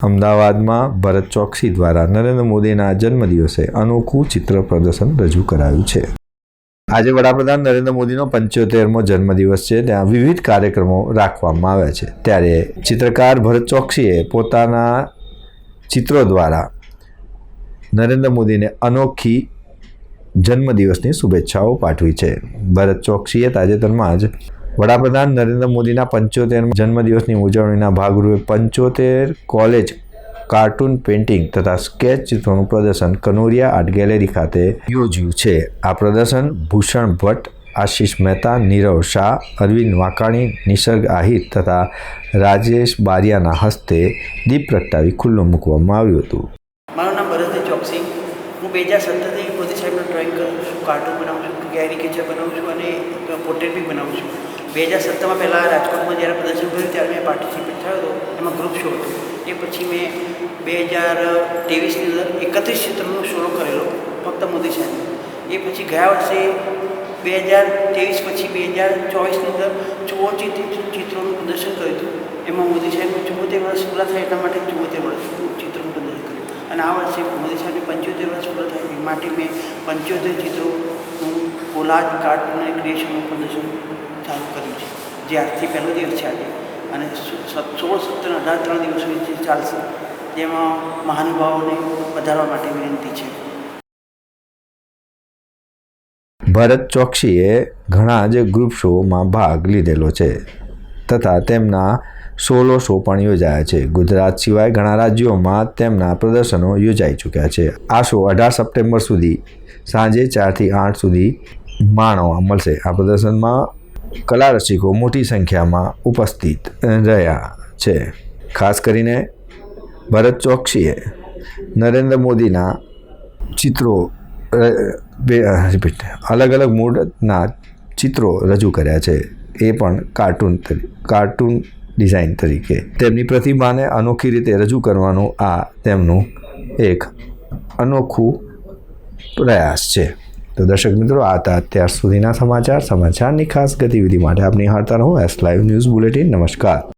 અમદાવાદમાં ભરત ચોકસી દ્વારા નરેન્દ્ર મોદીના જન્મદિવસે અનોખું ચિત્ર પ્રદર્શન રજૂ કરાયું છે. આજે વડાપ્રધાન નરેન્દ્ર મોદીનો પંચોતેરમો જન્મદિવસ છે. ત્યાં વિવિધ કાર્યક્રમો રાખવામાં આવ્યા છે. ત્યારે ચિત્રકાર ભરત ચોકસીએ પોતાના ચિત્રો દ્વારા નરેન્દ્ર મોદીને અનોખી જન્મદિવસની શુભેચ્છાઓ પાઠવી છે. ભરત ચોકસીએ તાજેતરમાં જ વડાપ્રધાન નરેન્દ્ર મોદીના પંચોતેર જન્મદિવસની ઉજવણીના ભાગરૂપે પંચોતેર કોલેજ, કાર્ટૂન પેઇન્ટિંગ તથા સ્કેચ ચિત્રોનું પ્રદર્શન કનોરિયા આર્ટ ગેલેરી ખાતે યોજ્યું છે. આ પ્રદર્શન ભૂષણ ભટ્ટ, આશીષ મહેતા, નીરવ શાહ, અરવિંદ વાકાણી, નિસર્ગ આહિર તથા રાજેશ બારિયાના હસ્તે દીપ પ્રગટાવી ખુલ્લું મૂકવામાં આવ્યું હતું. મારું નામ ભરતભાઈ ચોકસી. હું બે હજાર સત્તરથી મોદી સાહેબનું ડ્રોઈંગ કરું છું કાર્ટૂન બનાવું છું કેરીકેચર બનાવું છું અને પોર્ટ્રેટ બી બનાવું છું. બે હજાર સત્તરમાં પહેલાં રાજકોટમાં જ્યારે પ્રદર્શન કર્યું ત્યારે મેં પાર્ટિસિપેટ થયો હતો, એમાં ગ્રુપ શો હતો. એ પછી મેં બે હજાર ત્રેવીસની અંદર એકત્રીસ ચિત્રનો શોરો કરેલો, ફક્ત મોદી સાહેબ એ પછી ગયા વર્ષે બે હજાર ત્રેવીસ પછી બે હજાર ચોવીસની અંદર ચુમ્મોતેર ચિત્રોનું પ્રદર્શન કર્યું હતું. એમાં મોદી સાહેબનું ચુમ્મોતેર વર્ષ પૂરા થાય એટલા માટે ચુમ્મોતેર વર્ષ કર્યું અને આ વર્ષે મોદી સાહેબને પંચોતેર વર્ષ પૂરા થાય માટે મેં પંચોતેર ચિત્રોનું કોલાજ કાર્ટૂન ક્રિએશનનું પ્રદર્શન ચાલુ કર્યું છે. જે આજથી પહેલો દિવસ છે આજે. અને સોળ, સત્તર, અઢાર, ત્રણ દિવસ સુધી ચાલશે જેમાં મહાનુભાવોને વધારવા માટે વિનંતી છે. ભરત ચોકસીએ ઘણા જ ગ્રુપ શોમાં ભાગ લીધેલો છે તથા તેમના સોલો શો પણ યોજાયા છે. ગુજરાત સિવાય ઘણા રાજ્યોમાં તેમના પ્રદર્શનો યોજાઈ ચૂક્યા છે. આ શો અઢાર સપ્ટેમ્બર સુધી સાંજે ચારથી આઠ સુધી માણવા મળશે. આ પ્રદર્શનમાં કલા રસિકો મોટી સંખ્યામાં ઉપસ્થિત રહ્યા છે. ખાસ કરીને ભરત ચોકસીએ નરેન્દ્ર મોદીના ચિત્રો રિપીટ અલગ અલગ મૂડના ચિત્રો રજૂ કર્યા છે. એ પણ કાર્ટૂન કાર્ટૂન ડિઝાઇન તરીકે. તેમની પ્રતિભાને અનોખી રીતે રજૂ કરવાનું આ તેમનું એક અનોખું પ્રયાસ છે. તો દર્શક મિત્રો, આ હતા અત્યાર સુધીના સમાચાર. સમાચારની ખાસ ગતિવિધિ માટે આપની નિહાળતા રહો એસ લાઈવ ન્યૂઝ બુલેટિન. નમસ્કાર.